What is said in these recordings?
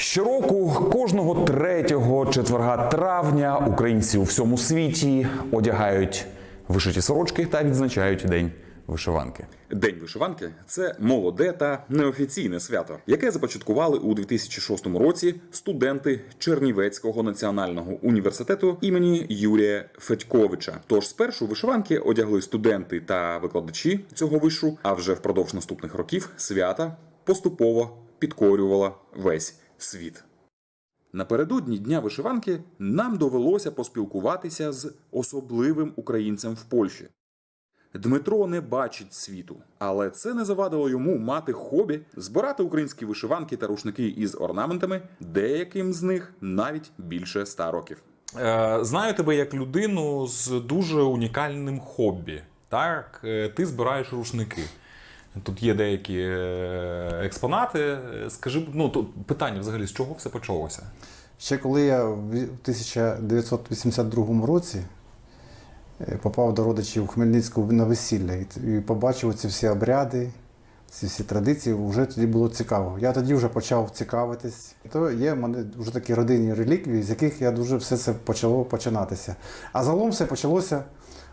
Щороку, кожного третього четверга травня, українці у всьому світі одягають вишиті сорочки та відзначають день вишиванки. День вишиванки це молоде та неофіційне свято, яке започаткували у 2006 році студенти Чернівецького національного університету імені Юрія Федьковича. Тож спершу вишиванки одягли студенти та викладачі цього вишу, а вже впродовж наступних років свята поступово підкорювала весь світ. Напередодні дня вишиванки нам довелося поспілкуватися з особливим українцем в Польщі. Дмитро не бачить світу, але це не завадило йому мати хобі збирати українські вишиванки та рушники із орнаментами, деяким з них навіть більше ста років. Е, Знаю тебе як людину з дуже унікальним хобі. Так, Е, ти збираєш рушники. Тут є деякі е, експонати. Скажи, ну тут питання взагалі, з чого все почалося? Ще коли я в 1982 році е, попав до родичів у Хмельницьку на весілля і побачив ці всі обряди, ці всі традиції, вже тоді було цікаво. Я тоді вже почав цікавитись. То є в мене вже такі родинні реліквії, з яких я дуже все це почало починатися. А загалом все почалося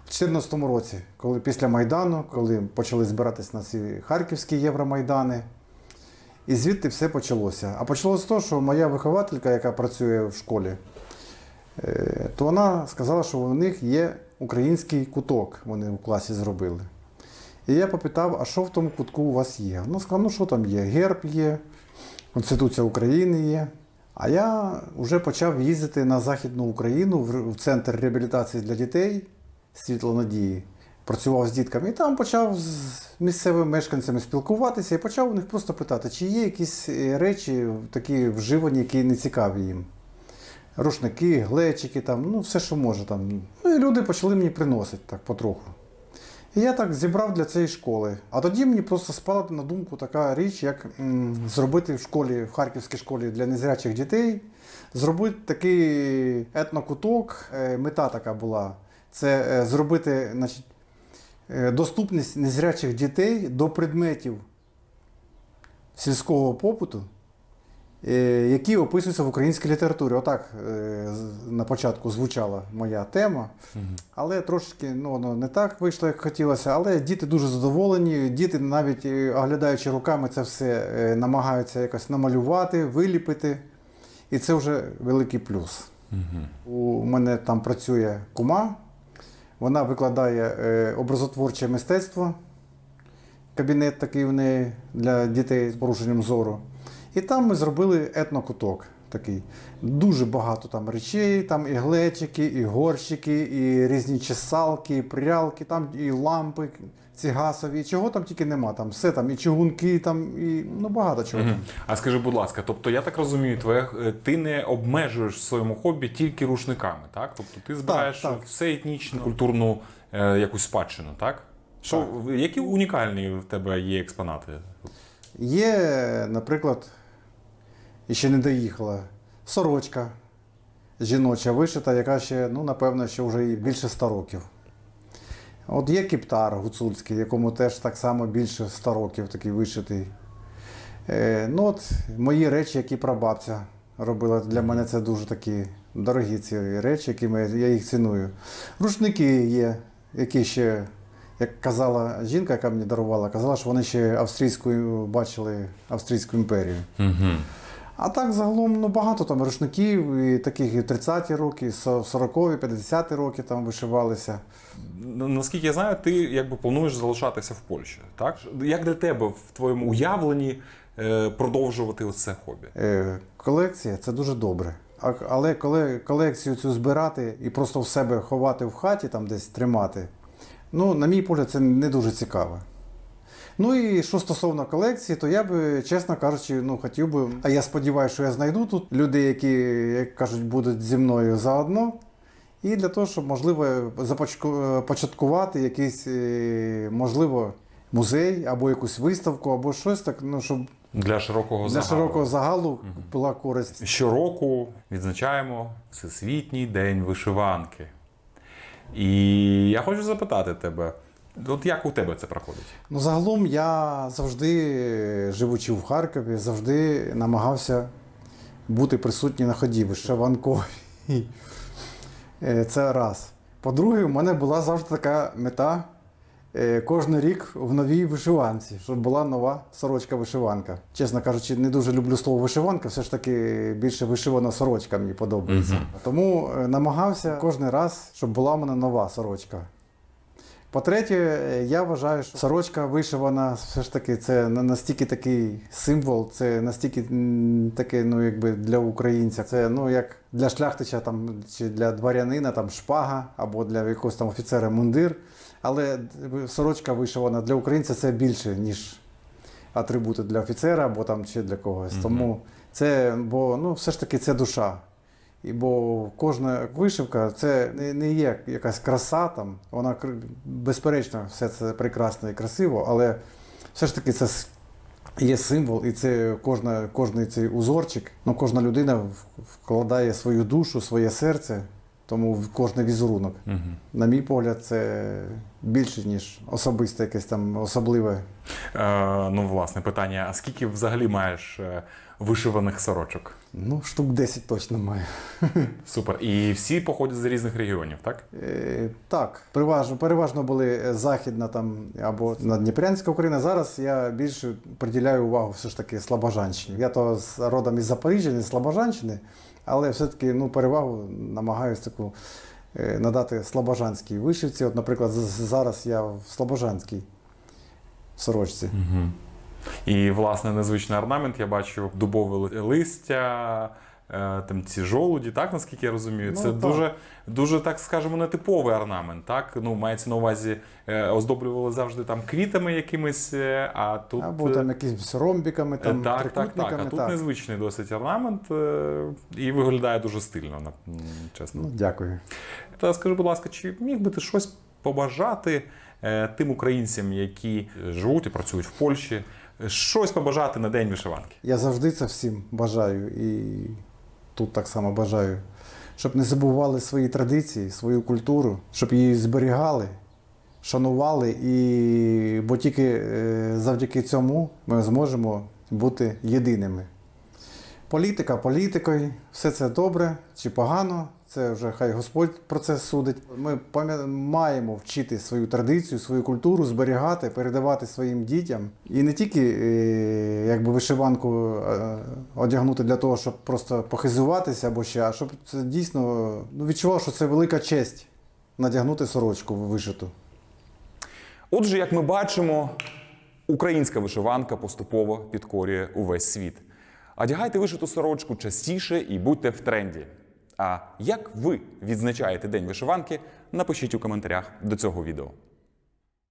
2014 році, коли після Майдану, коли почали збиратись на ці харківські Євромайдани. І звідти все почалося. А почалося з того, що моя вихователька, яка працює в школі, е, то вона сказала, що у них є український куток, вони у класі зробили. І я попитав, а що в тому кутку у вас є? Вона сказала, ну що там є? Герб є, Конституція України є. А я вже почав їздити на Західну Україну в в центр реабілітації для дітей світло надії. Працював з дітками і там почав з місцевими мешканцями спілкуватися і почав у них просто питати, чи є якісь е, речі такі вживані, які не цікаві їм. Рушники, глечики, там, ну все, що може. Там. Ну і люди почали мені приносити так потроху. І я так зібрав для цієї школи. А тоді мені просто спала на думку така річ, як м, зробити в школі, в харківській школі для незрячих дітей, зробити такий етнокуток. Е, Мета така була. Це е, зробити значить, е, доступність незрячих дітей до предметів сільського побуту, е, які описуються в українській літературі. Отак на початку звучала моя тема. Але трошки ну, воно не так вийшло, як хотілося. Але діти дуже задоволені. Діти, навіть оглядаючи руками, це все намагаються якось намалювати, виліпити. І це вже великий плюс. У мене там працює кума, вона викладає е, образотворче мистецтво. Кабінет такий в неї для дітей з порушенням зору. І там ми зробили етнокуток такий. Дуже багато там речей, там і глечики, і горщики, і різні чесалки, і прялки, там і лампи ці газові, чого там тільки нема. Там все там, і чугунки, там, і ну багато чого там. А скажи, будь ласка, тобто я так розумію, твоє, е, ти не обмежуєш в своєму хобі тільки рушниками, так? Тобто ти збираєш так. все етнічну, культурну е, якусь спадщину, так? Що, які унікальні в тебе є експонати? Є, наприклад, і ще не доїхала сорочка жіноча вишита, яка ще, ну, напевно, що вже більше 100 років. От є кіптар гуцульський, якому теж так само більше 100 років такий вишитий. Е, ну, от мої речі, які прабабця робила, для мене це дуже такі дорогі ці речі, якими я їх ціную. Рушники є, які ще, як казала жінка, яка мені дарувала, казала, що вони ще австрійську бачили Австрійську імперію. Угу. А так загалом ну, багато там рушників, і таких і 30-ті роки, і 40-ті, 50-ті роки там вишивалися. Наскільки я знаю, ти якби плануєш залишатися в Польщі, так? Як для тебе в твоєму уявленні е, продовжувати оце хобі? Е, колекція це дуже добре. А, але коли колекцію цю збирати і просто в себе ховати в хаті, там десь тримати, ну, на мій погляд, це не дуже цікаво. Ну і що стосовно колекції, то я би, чесно кажучи, ну хотів би, а я сподіваюся, що я знайду тут люди, які, як кажуть, будуть зі мною заодно. І для того, щоб можливо започку- початкувати якийсь, е, можливо, музей або якусь виставку, або щось так, ну щоб Для широкого для загалу. широкого загалу була користь. Щороку відзначаємо Всесвітній день вишиванки. І я хочу запитати тебе: от як у тебе це проходить? Ну, загалом я завжди, живучи в Харкові, завжди намагався бути присутні на ході, вишиванкові. Е, Це раз. По-друге, у мене була завжди така мета е, кожен рік в новій вишиванці, щоб була нова сорочка-вишиванка. Чесно кажучи, не дуже люблю слово вишиванка, все ж таки більше вишивана сорочка мені подобається. Тому е, намагався кожен раз, щоб була в мене нова сорочка. По-третє, е, я вважаю, що сорочка вишивана все ж таки це на- настільки такий символ, це настільки таке, ну якби для українця. Це ну як для шляхтича там чи для дворянина там шпага або для якогось там офіцера мундир. Але сорочка вишивана для українця це більше, ніж атрибути для офіцера або там чи для когось. Тому це, бо ну все ж таки це душа. І бо кожна вишивка це не, є якась краса там, вона безперечно, все це прекрасно і красиво, але все ж таки це є символ, і це кожна, кожний цей узорчик, ну кожна людина вкладає свою душу, своє серце, тому кожний візерунок. На мій погляд, це більше, ніж особисте якесь там особливе. Е, ну, власне, питання: а скільки взагалі маєш е, вишиваних сорочок? Ну, штук 10 точно маю. Супер. І всі походять з різних регіонів, так? Е, так, переважно, переважно були е, західна там або Надніпрянська Україна. Зараз я більше приділяю увагу все ж таки Слобожанщині. Я то родом із Запоріжжя, не з Слобожанщини, але все-таки ну, перевагу намагаюся таку е, надати слобожанській вишивці. От, наприклад, зараз я в Слобожанській сорочці. І, власне, незвичний орнамент, я бачу дубове листя, там ці жолуді, так, наскільки я розумію. Ну, Це так. дуже, дуже, так скажемо, нетиповий орнамент. Так? Ну, мається на увазі, е, оздоблювали завжди там квітами якимись, е, а тут. Або е, там якимись ромбіками, там, так, так, так. А тут незвичний досить орнамент е, і виглядає дуже стильно, чесно. Ну, дякую. Та скажи, будь ласка, чи міг би ти щось побажати е, тим українцям, які живуть і працюють в Польщі, е, щось побажати на день вишиванки? Я завжди це всім бажаю і тут так само бажаю, щоб не забували свої традиції, свою культуру, щоб її зберігали, шанували, і... бо тільки е, завдяки цьому ми зможемо бути єдиними. Політика політикою, все це добре чи погано, це вже хай Господь про це судить. Ми маємо вчити свою традицію, свою культуру, зберігати, передавати своїм дітям. І не тільки е, якби вишиванку е, одягнути для того, щоб просто похизуватися або ще, а щоб це дійсно ну, відчував, що це велика честь надягнути сорочку вишиту. Отже, як ми бачимо, українська вишиванка поступово підкорює увесь світ. Одягайте вишиту сорочку частіше і будьте в тренді. А як ви відзначаєте День вишиванки, напишіть у коментарях до цього відео.